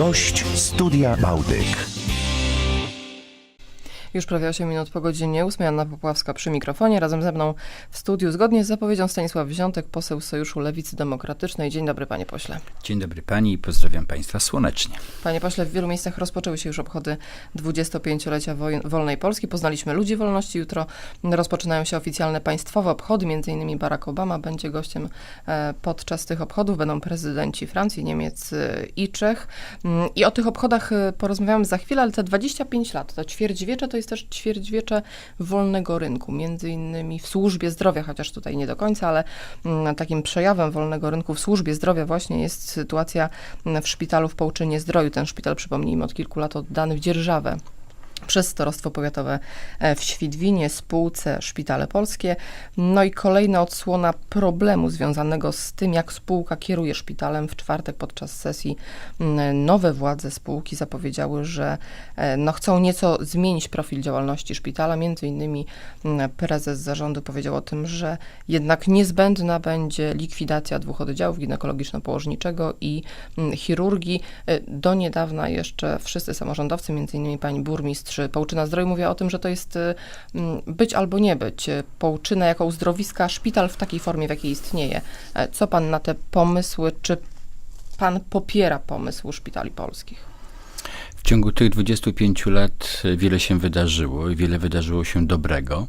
Gość Studia Bałtyk. Już prawie 8 minut po godzinie 8. Anna Popławska przy mikrofonie. Razem ze mną w studiu, zgodnie z zapowiedzią Stanisław Wziątek, poseł Sojuszu Lewicy Demokratycznej. Dzień dobry, panie pośle. Dzień dobry pani i pozdrawiam państwa słonecznie. Panie pośle, w wielu miejscach rozpoczęły się już obchody 25-lecia woj- wolnej Polski. Poznaliśmy ludzi wolności. Jutro rozpoczynają się oficjalne państwowe obchody. Między innymi Barack Obama będzie gościem e, podczas tych obchodów. Będą prezydenci Francji, Niemiec e, i Czech. Mm, I o tych obchodach e, porozmawiamy za chwilę, ale te 25 lat, to ćwierćwiecze to jest też ćwierćwiecze wolnego rynku. Między innymi w służbie zdrowia, chociaż tutaj nie do końca, ale mm, takim przejawem wolnego rynku w służbie zdrowia właśnie jest sytuacja w szpitalu w Połczynie Zdroju. Ten szpital, przypomnijmy, od kilku lat oddany w dzierżawę przez Starostwo Powiatowe e, w Świdwinie, spółce Szpitale Polskie. No i kolejna odsłona problemu związanego z tym, jak spółka kieruje szpitalem. W czwartek podczas sesji nowe władze spółki zapowiedziały, że e, no, chcą nieco zmienić profil działalności szpitala. Między innymi prezes zarządu powiedział o tym, że jednak niezbędna będzie likwidacja dwóch oddziałów ginekologiczno-położniczego i chirurgii. E, Do niedawna jeszcze wszyscy samorządowcy, między innymi pani burmistrz Połczyna Zdroju mówiła o tym, że to jest y, być albo nie być. Y, Połczyna jako uzdrowiska, szpital w takiej formie, w jakiej istnieje. E, Co pan na te pomysły, czy pan popiera pomysł szpitali polskich? W ciągu tych 25 lat wiele się wydarzyło i wiele wydarzyło się dobrego,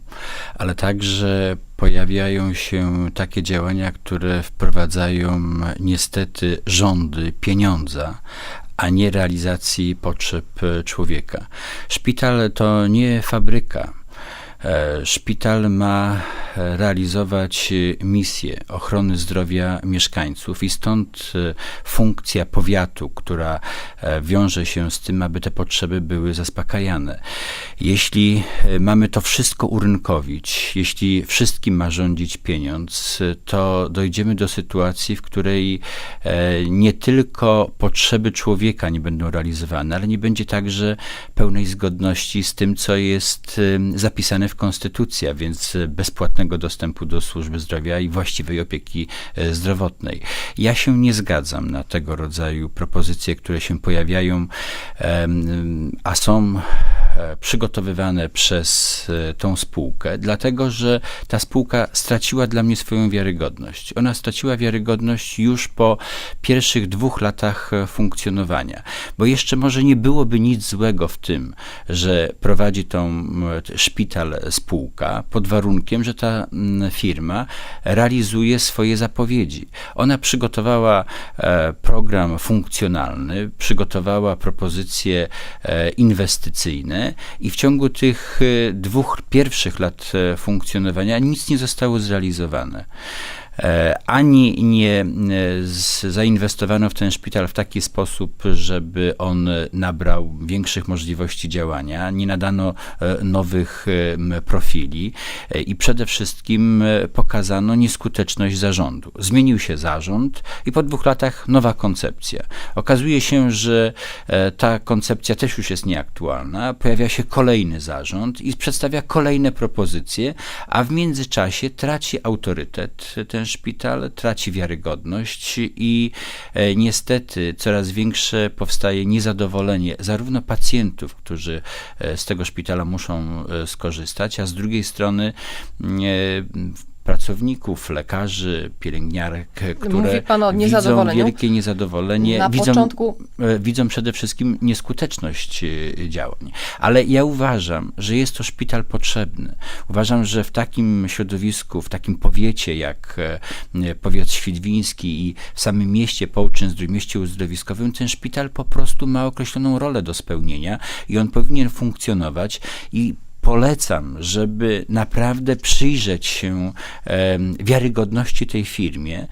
ale także pojawiają się takie działania, które wprowadzają niestety rządy pieniądza, a nie realizacji potrzeb e, człowieka. Szpital to nie fabryka. E, Szpital ma e, realizować e, misję ochrony zdrowia mieszkańców i stąd funkcja powiatu, która wiąże się z tym, aby te potrzeby były zaspokajane. Jeśli mamy to wszystko urynkowić, jeśli wszystkim ma rządzić pieniądz, to dojdziemy do sytuacji, w której nie tylko potrzeby człowieka nie będą realizowane, ale nie będzie także pełnej zgodności z tym, co jest zapisane w Konstytucji, a więc bezpłatnego dostępu do służby zdrowia i właściwej opieki e, zdrowotnej. Ja się nie zgadzam na tego rodzaju propozycje, które się pojawiają, a są przygotowywane przez e, tą spółkę, dlatego że ta spółka straciła dla mnie swoją wiarygodność. Ona straciła wiarygodność już po pierwszych dwóch latach e, funkcjonowania, bo jeszcze może nie byłoby nic złego w tym, że prowadzi tą szpital spółka pod warunkiem, że ta firma realizuje swoje zapowiedzi. Ona przygotowała e, program funkcjonalny, przygotowała propozycje e, inwestycyjne i w ciągu tych e, dwóch pierwszych lat e, funkcjonowania nic nie zostało zrealizowane. E, Ani nie e, zainwestowano w ten szpital w taki sposób, żeby on nabrał większych możliwości działania, nie nadano e, nowych profili i przede wszystkim pokazano nieskuteczność zarządu. Zmienił się zarząd i po dwóch latach nowa koncepcja. Okazuje się, że ta koncepcja też już jest nieaktualna. Pojawia się kolejny zarząd i przedstawia kolejne propozycje, a w międzyczasie traci autorytet ten szpital, traci wiarygodność i e, niestety coraz większe powstaje niezadowolenie zarówno pacjentów, którzy e, z tego szpitala muszą e, skorzystać, a z drugiej strony pracowników, lekarzy, pielęgniarek, które Mówi pan o widzą wielkie niezadowolenie, Na widzą, początku e, widzą przede wszystkim nieskuteczność e, działań. Ale ja uważam, że jest to szpital potrzebny. Uważam, że w takim środowisku, w takim powiecie jak e, powiat świdwiński i w samym mieście Połczyn, Zdrójmieście Uzdrowiskowym, ten szpital po prostu ma określoną rolę do spełnienia i on powinien funkcjonować i polecam, żeby naprawdę przyjrzeć się wiarygodności tej firmie,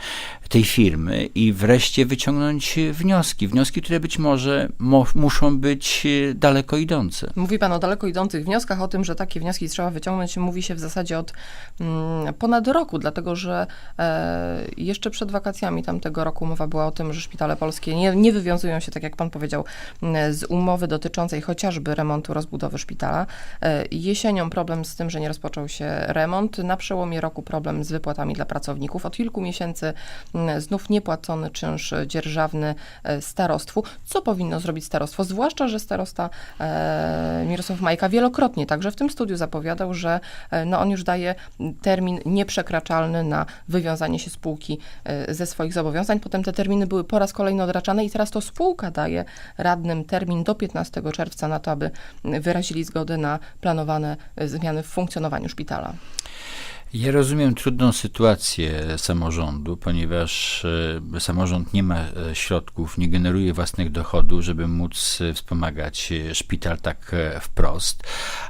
tej firmy i wreszcie wyciągnąć wnioski. Wnioski, które być może mo- muszą być e, daleko idące. Mówi Pan o daleko idących wnioskach, o tym, że takie wnioski trzeba wyciągnąć, mówi się w zasadzie od mm, ponad roku, dlatego że e, jeszcze przed wakacjami tamtego roku mowa była o tym, że szpitale polskie nie, nie wywiązują się, tak jak Pan powiedział, m, z umowy dotyczącej chociażby remontu, rozbudowy szpitala. E, Jesienią problem z tym, że nie rozpoczął się remont. Na przełomie roku problem z wypłatami dla pracowników. Od kilku miesięcy mm, znów niepłacony czynsz dzierżawny e, starostwu. Co powinno zrobić starostwo? Zwłaszcza, że starosta e, Mirosław Majka wielokrotnie także w tym studiu zapowiadał, że e, no, on już daje termin nieprzekraczalny na wywiązanie się spółki e, ze swoich zobowiązań. Potem te terminy były po raz kolejny odraczane i teraz to spółka daje radnym termin do 15 czerwca na to, aby wyrazili zgodę na planowane e, zmiany w funkcjonowaniu szpitala. Ja rozumiem trudną sytuację samorządu, ponieważ e, samorząd nie ma e, środków, nie generuje własnych dochodów, żeby móc e, wspomagać szpital tak wprost,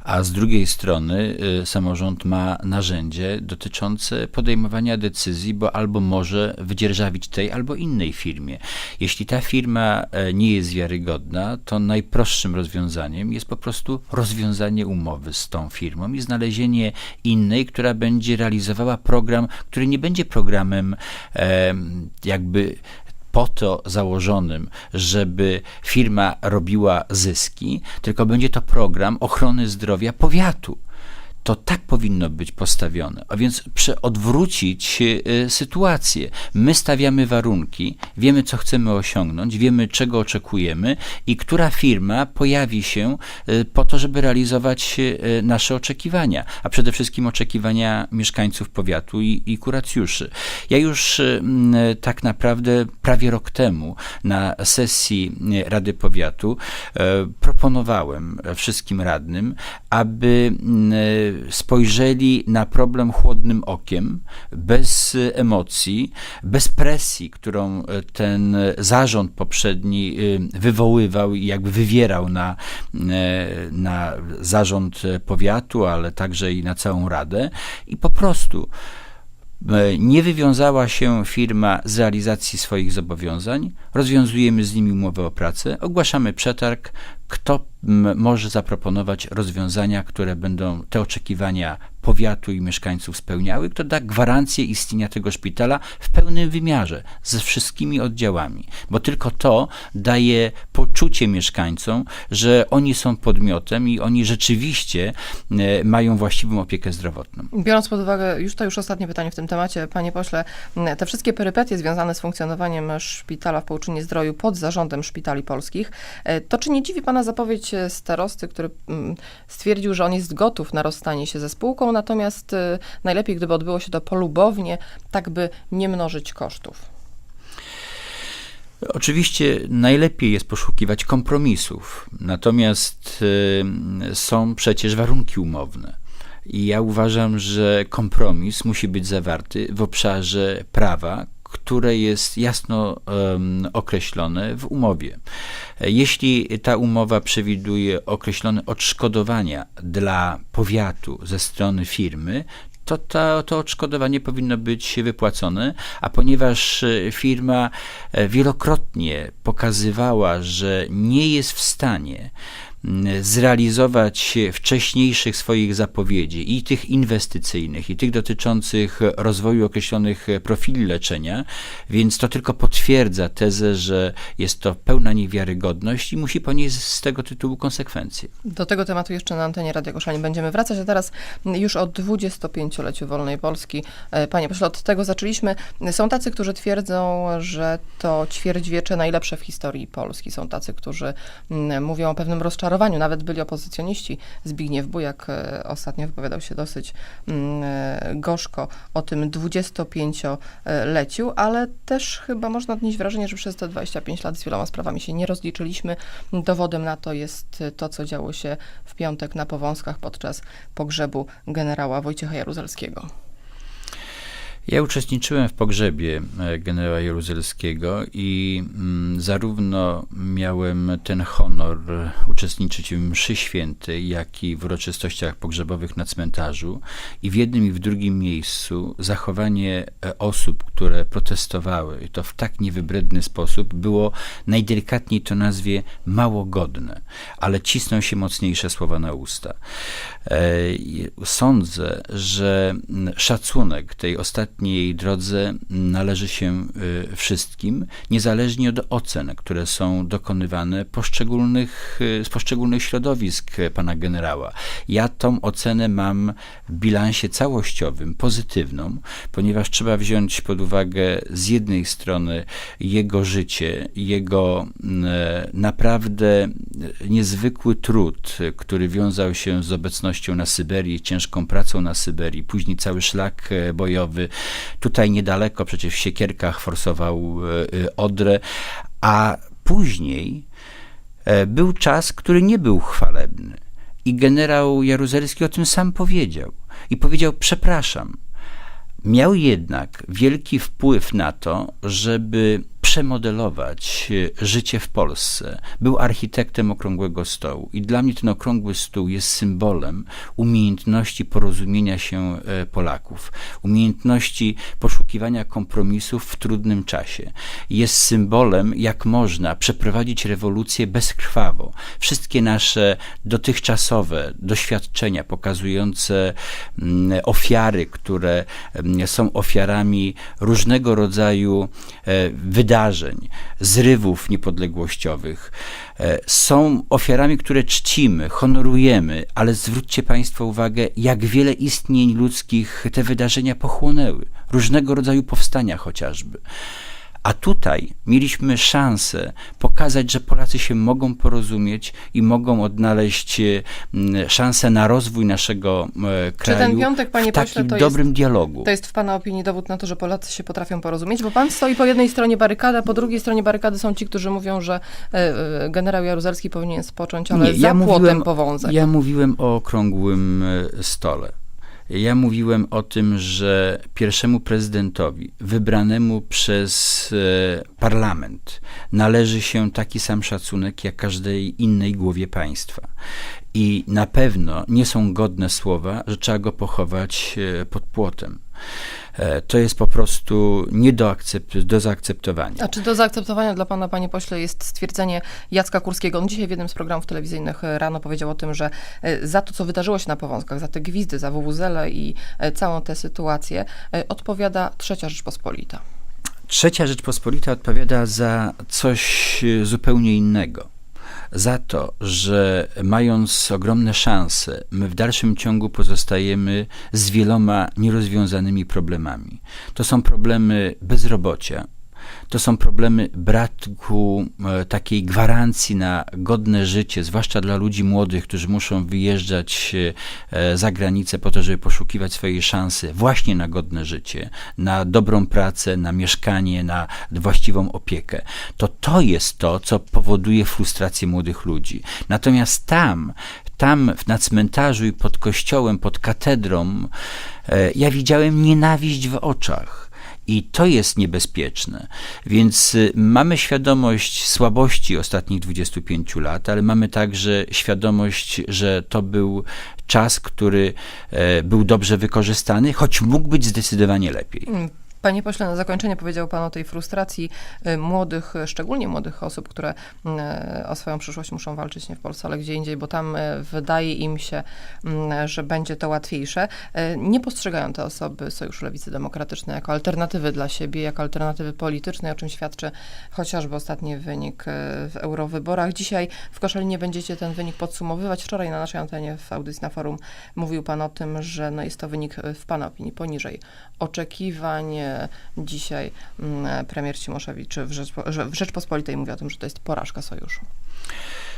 a z drugiej strony samorząd ma narzędzie dotyczące podejmowania decyzji, bo albo może wydzierżawić tej albo innej firmie. Jeśli ta firma nie jest wiarygodna, to najprostszym rozwiązaniem jest po prostu rozwiązanie umowy z tą firmą i znalezienie innej, która będzie realizowała program, który nie będzie programem em, jakby po to założonym, żeby firma robiła zyski, tylko będzie to program ochrony zdrowia powiatu. To tak powinno być postawione, a więc prze- odwrócić e, sytuację. My stawiamy warunki, wiemy, co chcemy osiągnąć, wiemy, czego oczekujemy i która firma pojawi się e, po to, żeby realizować e, nasze oczekiwania, a przede wszystkim oczekiwania mieszkańców powiatu i, i kuracjuszy. Ja już tak naprawdę prawie rok temu na sesji Rady Powiatu proponowałem wszystkim radnym, aby spojrzeli na problem chłodnym okiem, bez emocji, bez presji, którą e, ten zarząd poprzedni e, wywoływał i jakby wywierał na, e, na zarząd powiatu, ale także i na całą radę. I po prostu nie wywiązała się firma z realizacji swoich zobowiązań, rozwiązujemy z nimi umowę o pracę, ogłaszamy przetarg, kto może zaproponować rozwiązania, które będą te oczekiwania powiatu i mieszkańców spełniały, kto da gwarancję istnienia tego szpitala w pełnym wymiarze, ze wszystkimi oddziałami, bo tylko to daje poczucie mieszkańcom, że oni są podmiotem i oni rzeczywiście e, mają właściwą opiekę zdrowotną. Biorąc pod uwagę, już to już ostatnie pytanie w tym temacie, panie pośle, te wszystkie perypetie związane z funkcjonowaniem szpitala w Połczynie Zdroju pod zarządem szpitali polskich, e, to czy nie dziwi pana zapowiedź e, starosty, który stwierdził, że on jest gotów na rozstanie się ze spółką, natomiast e, najlepiej, gdyby odbyło się to polubownie, tak by nie mnożyć kosztów? Oczywiście najlepiej jest poszukiwać kompromisów, natomiast y, są przecież warunki umowne. I ja uważam, że kompromis musi być zawarty w obszarze prawa, które jest jasno określone w umowie. Jeśli ta umowa przewiduje określone odszkodowania dla powiatu ze strony firmy, to ta, to odszkodowanie powinno być wypłacone, a ponieważ e, firma e, wielokrotnie pokazywała, że nie jest w stanie zrealizować wcześniejszych swoich zapowiedzi i tych inwestycyjnych, i tych dotyczących rozwoju określonych profili leczenia, więc to tylko potwierdza tezę, że jest to pełna niewiarygodność i musi ponieść z tego tytułu konsekwencje. Do tego tematu jeszcze na antenie Radia Koszalin będziemy wracać, a teraz już o 25-leciu Wolnej Polski. E, Panie pośle, od tego zaczęliśmy. Są tacy, którzy twierdzą, że to ćwierćwiecze najlepsze w historii Polski. Są tacy, którzy mm, mówią o pewnym rozczarowaniu. Nawet byli opozycjoniści. Zbigniew Bujak e, ostatnio wypowiadał się dosyć mm, e, gorzko o tym 25-leciu, ale też chyba można odnieść wrażenie, że przez te 25 lat z wieloma sprawami się nie rozliczyliśmy. Dowodem na to jest to, co działo się w piątek na Powązkach podczas pogrzebu generała Wojciecha Jaruzelskiego. Ja uczestniczyłem w pogrzebie e, generała Jaruzelskiego i mm, zarówno miałem ten honor e, uczestniczyć w mszy świętej, jak i w uroczystościach pogrzebowych na cmentarzu i w jednym i w drugim miejscu zachowanie e, osób, które protestowały i to w tak niewybredny sposób było najdelikatniej to nazwie mało godne, ale cisną się mocniejsze słowa na usta. Sądzę, że szacunek tej ostatniej ostatniej drodze należy się y, wszystkim, niezależnie od ocen, które są dokonywane poszczególnych, y, z poszczególnych środowisk y, pana generała. Ja tą ocenę mam w bilansie całościowym, pozytywną, ponieważ trzeba wziąć pod uwagę z jednej strony jego życie, jego mm, e, naprawdę niezwykły trud, który wiązał się z obecnością na Syberii, ciężką pracą na Syberii, później cały szlak e, bojowy. Tutaj niedaleko, przecież w Siekierkach forsował e, e, Odrę, a później e, był czas, który nie był chwalebny. I generał Jaruzelski o tym sam powiedział. I powiedział: Przepraszam. Miał jednak wielki wpływ na to, żeby przemodelować e, życie w Polsce. Był architektem Okrągłego Stołu i dla mnie ten Okrągły Stół jest symbolem umiejętności porozumienia się e, Polaków, umiejętności poszukiwania kompromisów w trudnym czasie. Jest symbolem, jak można przeprowadzić rewolucję bezkrwawo. Wszystkie nasze dotychczasowe doświadczenia pokazujące mm, ofiary, które mm, są ofiarami różnego rodzaju e, wydarzeń, zrywów niepodległościowych, e, są ofiarami, które czcimy, honorujemy, ale zwróćcie Państwo uwagę, jak wiele istnień ludzkich te wydarzenia pochłonęły, różnego rodzaju powstania chociażby. A tutaj mieliśmy szansę pokazać, że Polacy się mogą porozumieć i mogą odnaleźć e, szansę na rozwój naszego e, kraju ten piątek, panie w takim pośle, to jest- dobrym dialogu. To jest w Pana opinii dowód na to, że Polacy się potrafią porozumieć? Bo Pan stoi po jednej stronie barykady, a po drugiej stronie barykady są ci, którzy mówią, że e, generał Jaruzelski powinien spocząć, ale za płotem powązek. ja mówiłem o okrągłym stole. Ja mówiłem o tym, że pierwszemu prezydentowi wybranemu przez e, parlament należy się taki sam szacunek jak każdej innej głowie państwa. I na pewno nie są godne słowa, że trzeba go pochować e, pod płotem. E, To jest po prostu nie do, akcept- do zaakceptowania. A czy do zaakceptowania dla pana, panie pośle, jest stwierdzenie Jacka Kurskiego? On dzisiaj w jednym z programów telewizyjnych e, rano powiedział o tym, że e, za to, co wydarzyło się na Powązkach, za te gwizdy, za WWZL i całą tę sytuację, odpowiada Trzecia Rzeczpospolita. Trzecia Rzeczpospolita odpowiada za coś zupełnie innego. Za to, że mając ogromne szanse, my w dalszym ciągu pozostajemy z wieloma nierozwiązanymi problemami. To są problemy bezrobocia, to są problemy braku e, takiej gwarancji na godne życie, zwłaszcza dla ludzi młodych, którzy muszą wyjeżdżać e, za granicę po to, żeby poszukiwać swojej szansy właśnie na godne życie, na dobrą pracę, na mieszkanie, na właściwą opiekę. To to jest to, co powoduje frustrację młodych ludzi. Natomiast tam, tam na cmentarzu i pod kościołem, pod katedrą, e, ja widziałem nienawiść w oczach. I to jest niebezpieczne. Więc y, mamy świadomość słabości ostatnich 25 lat, ale mamy także świadomość, że to był czas, który e, był dobrze wykorzystany, choć mógł być zdecydowanie lepiej. Panie pośle, na zakończenie powiedział Pan o tej frustracji y, młodych, y, szczególnie młodych osób, które y, o swoją przyszłość muszą walczyć nie w Polsce, ale gdzie indziej, bo tam wydaje im się, mm, że będzie to łatwiejsze. Nie postrzegają te osoby Sojuszu Lewicy Demokratycznej jako alternatywy dla siebie, jako alternatywy politycznej, o czym świadczy chociażby ostatni wynik w eurowyborach. Dzisiaj w Koszalinie będziecie ten wynik podsumowywać. Wczoraj na naszej antenie w audycji na forum mówił Pan o tym, że no jest to wynik w Pana opinii poniżej oczekiwań. Dzisiaj mm, premier Cimoszewicz w, Rzeczpo, w Rzeczpospolitej mówi o tym, że to jest porażka sojuszu.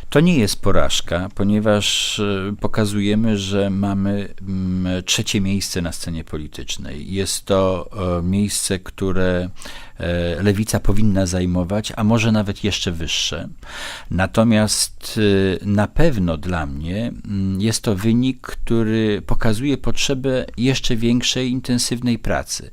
To nie jest porażka, ponieważ e, pokazujemy, że mamy mm, trzecie miejsce na scenie politycznej. Jest to miejsce, które lewica powinna zajmować, a może nawet jeszcze wyższe. Natomiast e, na pewno dla mnie mm, jest to wynik, który pokazuje potrzebę jeszcze większej, intensywnej pracy,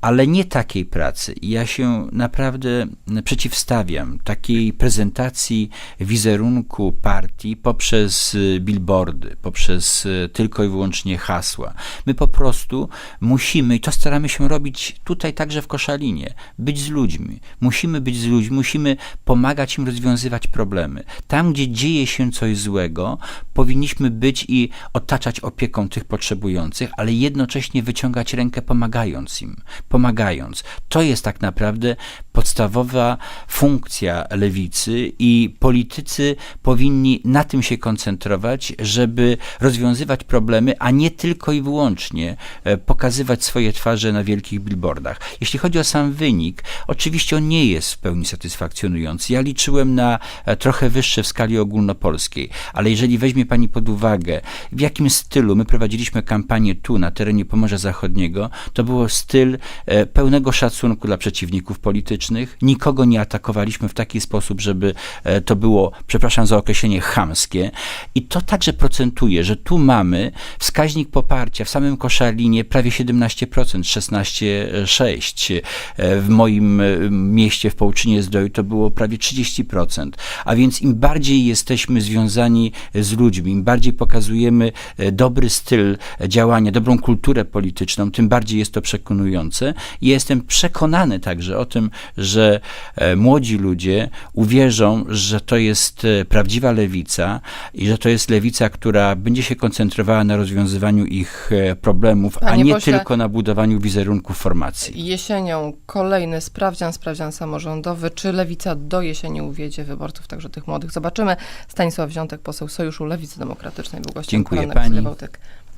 ale nie takiej pracy. Ja się naprawdę przeciwstawiam takiej prezentacji wizerunku partii poprzez y, billboardy, poprzez tylko i wyłącznie hasła. My po prostu musimy, i to staramy się robić tutaj także w Koszalinie, być z ludźmi. Musimy być z ludźmi, musimy pomagać im rozwiązywać problemy. Tam, gdzie dzieje się coś złego, powinniśmy być i otaczać opieką tych potrzebujących, ale jednocześnie wyciągać rękę pomagając im. Pomagając. To jest tak naprawdę podstawowa funkcja lewicy i politycy powinni na tym się koncentrować, żeby rozwiązywać problemy, a nie tylko i wyłącznie e, pokazywać swoje twarze na wielkich billboardach. Jeśli chodzi o sam wynik, oczywiście on nie jest w pełni satysfakcjonujący. Ja liczyłem na e, trochę wyższy w skali ogólnopolskiej, ale jeżeli weźmie Pani pod uwagę, w jakim stylu my prowadziliśmy kampanię tu, na terenie Pomorza Zachodniego, to było styl e, pełnego szacunku dla przeciwników politycznych. Nikogo nie atakowaliśmy w taki sposób, żeby e, to było, przepraszam za określenie, chamskie. I to także procentuje, że tu mamy wskaźnik poparcia w samym Koszalinie prawie 17%, 16,6%. E, W moim e, mieście, w Połczynie Zdroju to było prawie 30%. A więc im bardziej jesteśmy związani z ludźmi, im bardziej pokazujemy e, dobry styl działania, dobrą kulturę polityczną, tym bardziej jest to przekonujące. I jestem przekonany także o tym, że e, młodzi ludzie uwierzą, że to jest prawdziwa lewica i że to jest lewica, która będzie się koncentrowała na rozwiązywaniu ich problemów, a Panie nie pośle, tylko na budowaniu wizerunku formacji. Jesienią kolejny sprawdzian, sprawdzian samorządowy. Czy Lewica do jesieni uwiedzie wyborców, także tych młodych? Zobaczymy. Stanisław Wziątek, poseł Sojuszu Lewicy Demokratycznej, był gościem Dziękuję pani.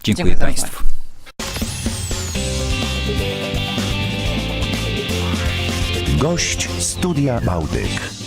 Dziękuję za Państwu. Gość Studia Bałtyk.